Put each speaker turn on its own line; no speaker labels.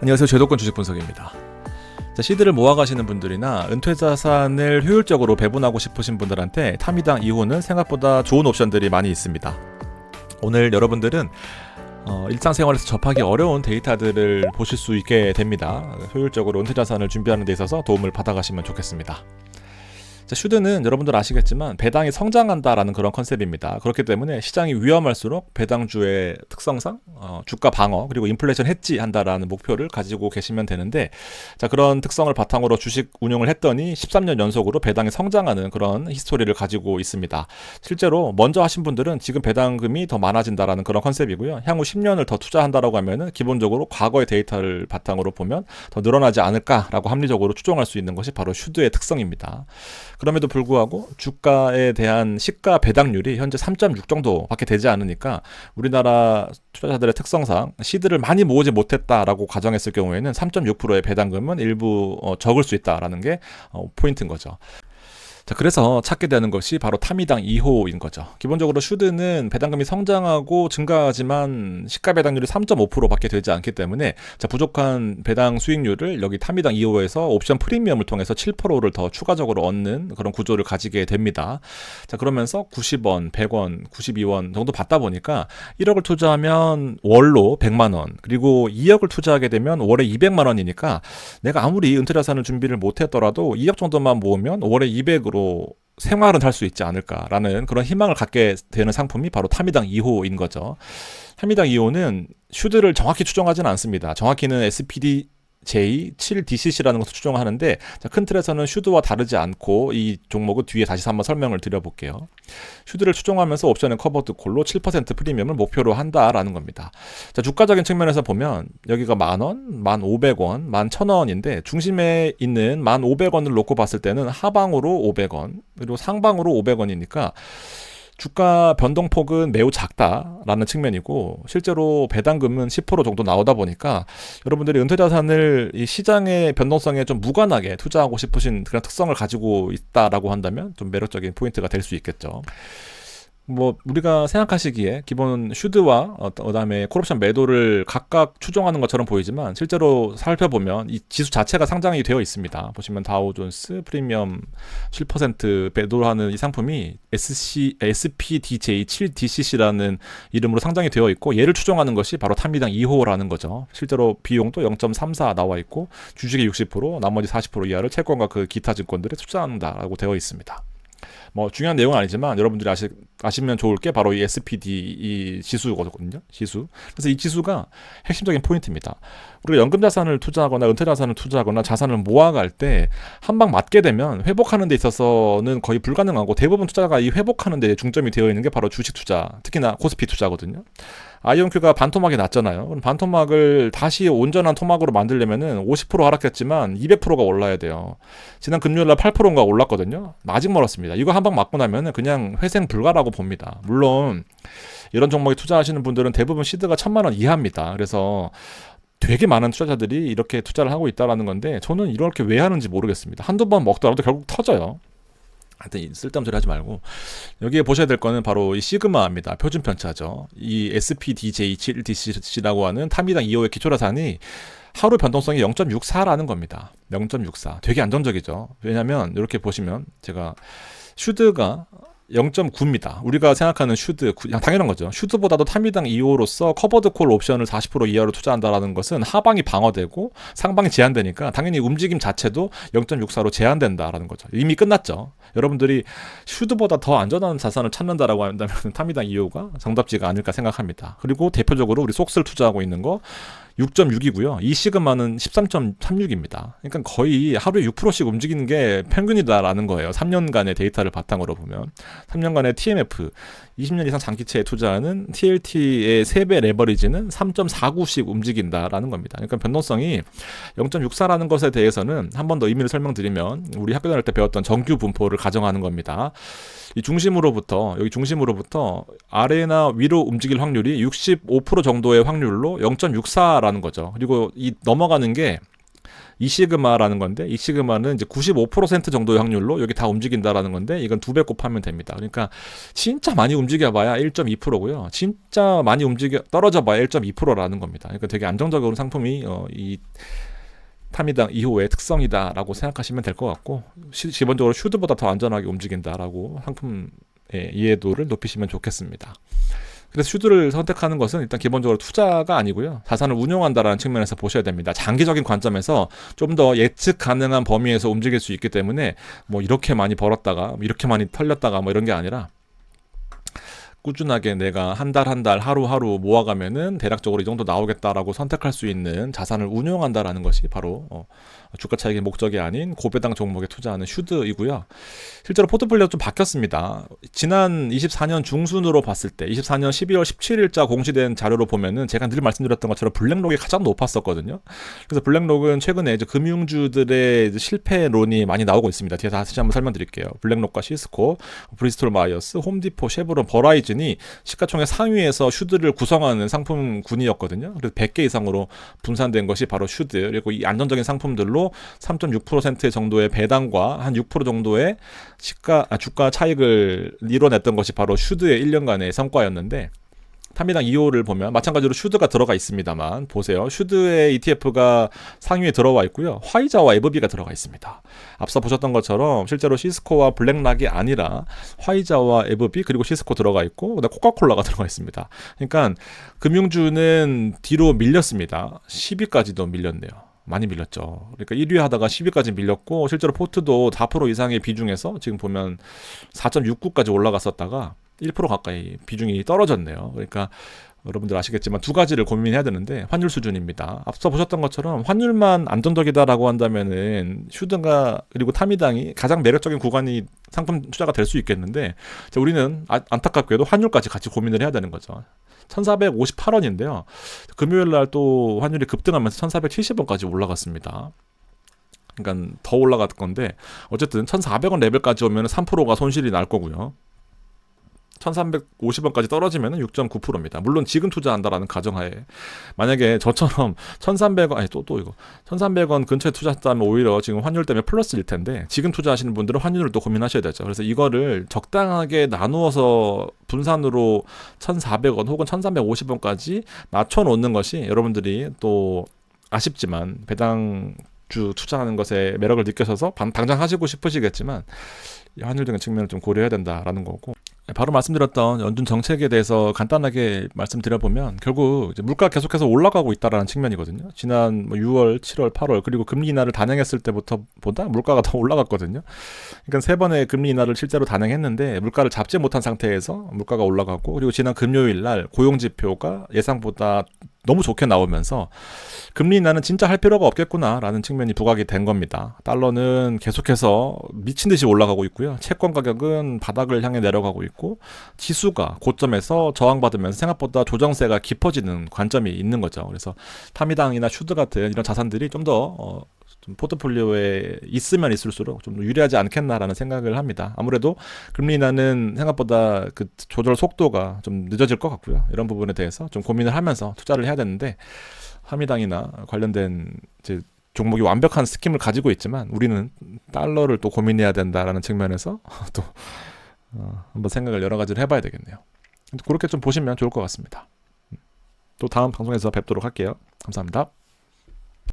안녕하세요. 제도권 주식 분석입니다. 자, 시드를 모아가시는 분들이나 은퇴 자산을 효율적으로 배분하고 싶으신 분들한테 타미당 2호는 생각보다 좋은 옵션들이 많이 있습니다. 오늘 여러분들은 어, 일상생활에서 접하기 어려운 데이터들을 보실 수 있게 됩니다. 효율적으로 은퇴 자산을 준비하는 데 있어서 도움을 받아가시면 좋겠습니다. 자, 슈드는 여러분들 아시겠지만 배당이 성장한다라는 그런 컨셉입니다. 그렇기 때문에 시장이 위험할수록 배당주의 특성상 어, 주가 방어 그리고 인플레이션 해지 한다라는 목표를 가지고 계시면 되는데 자 그런 특성을 바탕으로 주식 운용을 했더니 13년 연속으로 배당이 성장하는 그런 히스토리를 가지고 있습니다. 실제로 먼저 하신 분들은 지금 배당금이 더 많아진다라는 그런 컨셉이고요. 향후 10년을 더 투자한다라고 하면은 기본적으로 과거의 데이터를 바탕으로 보면 더 늘어나지 않을까라고 합리적으로 추정할 수 있는 것이 바로 슈드의 특성입니다. 그럼에도 불구하고 주가에 대한 시가 배당률이 현재 3.6 정도밖에 되지 않으니까 우리나라 투자자들의 특성상 시드를 많이 모으지 못했다라고 가정했을 경우에는 3.6%의 배당금은 일부 어, 적을 수 있다라는 게 어, 포인트인 거죠. 자, 그래서 찾게 되는 것이 바로 타미당 2호인 거죠. 기본적으로 슈드는 배당금이 성장하고 증가하지만 시가 배당률이 3.5%밖에 되지 않기 때문에 자, 부족한 배당 수익률을 여기 타미당 2호에서 옵션 프리미엄을 통해서 7%를 더 추가적으로 얻는 그런 구조를 가지게 됩니다. 자, 그러면서 90원, 100원, 92원 정도 받다 보니까 1억을 투자하면 월로 100만 원, 그리고 2억을 투자하게 되면 월에 200만 원이니까 내가 아무리 은퇴 자산을 준비를 못 했더라도 2억 정도만 모으면 월에 200으로 정도로 생활은 할 수 있지 않을까라는 그런 희망을 갖게 되는 상품이 바로 타미당 2호인 거죠. 타미당 2호는 슈드를 정확히 추정하지는 않습니다. 정확히는 SPD J7DCC라는 것을 추정하는데 자, 큰 틀에서는 슈드와 다르지 않고 이 종목은 뒤에 다시 한번 설명을 드려볼게요. 슈드를 추정하면서 옵션은 커버드 콜로 7% 프리미엄을 목표로 한다라는 겁니다. 자, 주가적인 측면에서 보면 여기가 만 원, 만 오백 원, 만 천 원인데 중심에 있는 만 오백 원을 놓고 봤을 때는 하방으로 오백 원 그리고 상방으로 오백 원이니까 주가 변동폭은 매우 작다라는 측면이고 실제로 배당금은 10% 정도 나오다 보니까 여러분들이 은퇴자산을 이 시장의 변동성에 좀 무관하게 투자하고 싶으신 그런 특성을 가지고 있다라고 한다면 좀 매력적인 포인트가 될 수 있겠죠. 뭐 우리가 생각하시기에 기본 슈드와 어, 그다음에 콜옵션 매도를 각각 추종하는 것처럼 보이지만 실제로 살펴보면 이 지수 자체가 상장이 되어 있습니다. 보시면 다우존스 프리미엄 7% 매도하는 이 상품이 SC SPDJ7DCC라는 이름으로 상장이 되어 있고 얘를 추종하는 것이 바로 탐미당 2호라는 거죠. 실제로 비용도 0.34 나와 있고 주식의 60% 나머지 40% 이하를 채권과 그 기타 증권들에 투자한다라고 되어 있습니다. 뭐 중요한 내용은 아니지만 여러분들이 아시, 아시면 좋을 게 바로 이 SPD 이 지수거든요. 지수. 그래서 이 지수가 핵심적인 포인트입니다. 우리가 연금 자산을 투자하거나 은퇴 자산을 투자하거나 자산을 모아갈 때 한 방 맞게 되면 회복하는 데 있어서는 거의 불가능하고 대부분 투자가 이 회복하는 데 중점이 되어 있는 게 바로 주식 투자, 특히나 코스피 투자거든요. 아이온큐가 반토막이 났잖아요. 그럼 반토막을 다시 온전한 토막으로 만들려면은 50% 하락했지만 200%가 올라야 돼요. 지난 금요일 날 8%인가 올랐거든요. 아직 멀었습니다. 이거 한 방 맞고 나면은 그냥 회생 불가라고 봅니다. 물론 이런 종목에 투자하시는 분들은 대부분 시드가 천만 원 이하입니다. 그래서 되게 많은 투자자들이 이렇게 투자를 하고 있다라는 건데 저는 이렇게 왜 하는지 모르겠습니다. 한두 번 먹더라도 결국 터져요. 하여튼 쓸데없는 소리 하지 말고 여기에 보셔야 될 거는 바로 이 시그마입니다. 표준 편차죠. 이 SPDJ7DC라고 하는 타미당 2호의 기초라산이 하루 변동성이 0.64라는 겁니다. 0.64. 되게 안정적이죠. 왜냐면 이렇게 보시면 제가 슈드가 0.9입니다. 우리가 생각하는 슈드, 당연한 거죠. 슈드보다도 타미당 2호로서 커버드 콜 옵션을 40% 이하로 투자한다라는 것은 하방이 방어되고 상방이 제한되니까 당연히 움직임 자체도 0.64로 제한된다라는 거죠. 이미 끝났죠. 여러분들이 슈드보다 더 안전한 자산을 찾는다라고 한다면 타미당 2호가 정답지가 아닐까 생각합니다. 그리고 대표적으로 우리 속스를 투자하고 있는 거 6.6이고요. 이 시그마는 13.36입니다. 그러니까 거의 하루에 6%씩 움직이는 게 평균이다라는 거예요. 3년간의 데이터를 바탕으로 보면 3년간의 TMF 20년 이상 장기채에 투자하는 TLT의 3배 레버리지는 3.49씩 움직인다라는 겁니다. 그러니까 변동성이 0.64라는 것에 대해서는 한 번 더 의미를 설명드리면 우리 학교 다닐 때 배웠던 정규 분포를 가정하는 겁니다. 이 중심으로부터 여기 중심으로부터 아래나 위로 움직일 확률이 65% 정도의 확률로 0.64라 는 거죠. 그리고 이 넘어가는 게 이 시그마라는 건데 이 시그마는 이제 95% 정도의 확률로 여기 다 움직인다라는 건데 이건 두 배 곱하면 됩니다. 그러니까 진짜 많이 움직여봐야 1.2%고요. 진짜 많이 움직여 떨어져봐야 1.2%라는 겁니다. 그러니까 되게 안정적인 상품이 어, 이 타미당 2호의 특성이다라고 생각하시면 될 것 같고 시, 기본적으로 슈드보다 더 안전하게 움직인다라고 상품의 이해도를 높이시면 좋겠습니다. 그래서 슈드를 선택하는 것은 일단 기본적으로 투자가 아니고요. 자산을 운용한다라는 측면에서 보셔야 됩니다. 장기적인 관점에서 좀 더 예측 가능한 범위에서 움직일 수 있기 때문에 뭐 이렇게 많이 벌었다가 뭐 이렇게 많이 털렸다가 뭐 이런 게 아니라 꾸준하게 내가 한 달 한 달 하루하루 모아가면은 대략적으로 이 정도 나오겠다라고 선택할 수 있는 자산을 운용한다라는 것이 바로 어, 주가 차익의 목적이 아닌 고배당 종목에 투자하는 슈드이고요. 실제로 포트폴리오가 좀 바뀌었습니다. 지난 24년 중순으로 봤을 때 24년 12월 17일자 공시된 자료로 보면은 제가 늘 말씀드렸던 것처럼 블랙록이 가장 높았었거든요. 그래서 블랙록은 최근에 이제 금융주들의 이제 실패론이 많이 나오고 있습니다. 뒤에 다시 한번 설명드릴게요. 블랙록과 시스코, 브리스톨 마이어스, 홈디포, 쉐브론, 버라이 즌이 시가총액 상위에서 슈드를 구성하는 상품군이었거든요. 그래서 100개 이상으로 분산된 것이 바로 슈드 그리고 이 안정적인 상품들로 기준으로 3.6% 정도의 배당과 한 6% 정도의 시가 아, 주가 차익을 이뤄냈던 것이 바로 슈드의 1년간의 성과였는데 타미당 2호를 보면 마찬가지로 슈드가 들어가 있습니다만 보세요. 슈드의 ETF가 상위에 들어와 있고요. 화이자와 에브비가 들어가 있습니다. 앞서 보셨던 것처럼 실제로 시스코와 블랙락이 아니라 화이자와 에브비 그리고 시스코 들어가 있고 그다음 코카콜라가 들어가 있습니다. 그러니까 금융주는 뒤로 밀렸습니다. 10위까지도 밀렸네요. 많이 밀렸죠. 그러니까 1위 하다가 10위까지 밀렸고 실제로 포트도 4% 이상의 비중에서 지금 보면 4.69까지 올라갔었다가 1% 가까이 비중이 떨어졌네요. 그러니까 여러분들 아시겠지만 두 가지를 고민해야 되는데 환율 수준입니다. 앞서 보셨던 것처럼 환율만 안정적이다라고 한다면은 휴드가 그리고 타미당이 가장 매력적인 구간이 상품 투자가 될 수 있겠는데 우리는 아, 안타깝게도 환율까지 같이 고민을 해야 되는 거죠. 1458원인데요. 금요일 날 또 환율이 급등하면서 1470원까지 올라갔습니다. 그러니까 더 올라갈 건데 어쨌든 1,400원 레벨까지 오면 3%가 손실이 날 거고요. 1350원까지 떨어지면 6.9%입니다. 물론 지금 투자한다라는 가정하에 만약에 저처럼 1300원 아니 또 또 이거 1300원 근처에 투자했다면 오히려 지금 환율 때문에 플러스일 텐데 지금 투자하시는 분들은 환율을 또 고민하셔야 되죠. 그래서 이거를 적당하게 나누어서 분산으로 1400원 혹은 1350원까지 낮춰 놓는 것이 여러분들이 또 아쉽지만 배당 주 투자하는 것에 매력을 느껴서 당장 하시고 싶으시겠지만 환율 등의 측면을 좀 고려해야 된다라는 거고 네, 바로 말씀드렸던 연준 정책에 대해서 간단하게 말씀드려보면 결국 물가 계속해서 올라가고 있다라는 측면이거든요. 지난 뭐 6월, 7월, 8월 그리고 금리 인하를 단행했을 때부터 보다 물가가 더 올라갔거든요. 그러니까 세 번의 금리 인하를 실제로 단행했는데 물가를 잡지 못한 상태에서 물가가 올라가고 그리고 지난 금요일 날 고용 지표가 예상보다 너무 좋게 나오면서 금리 인하는 진짜 할 필요가 없겠구나라는 측면이 부각이 된 겁니다. 달러는 계속해서 미친 듯이 올라가고 있고요. 채권 가격은 바닥을 향해 내려가고 있고 지수가 고점에서 저항받으면서 생각보다 조정세가 깊어지는 관점이 있는 거죠. 그래서 타미당이나 슈드 같은 이런 자산들이 좀더 어, 좀 포트폴리오에 있으면 있을수록 좀 유리하지 않겠나라는 생각을 합니다. 아무래도 금리 인하는 생각보다 그 조절 속도가 좀 늦어질 것 같고요. 이런 부분에 대해서 좀 고민을 하면서 투자를 해야 되는데 화미당이나 관련된 이제 종목이 완벽한 스킴을 가지고 있지만 우리는 달러를 또 고민해야 된다라는 측면에서 또 어, 한번 생각을 여러 가지를 해봐야 되겠네요. 그렇게 좀 보시면 좋을 것 같습니다. 또 다음 방송에서 뵙도록 할게요. 감사합니다.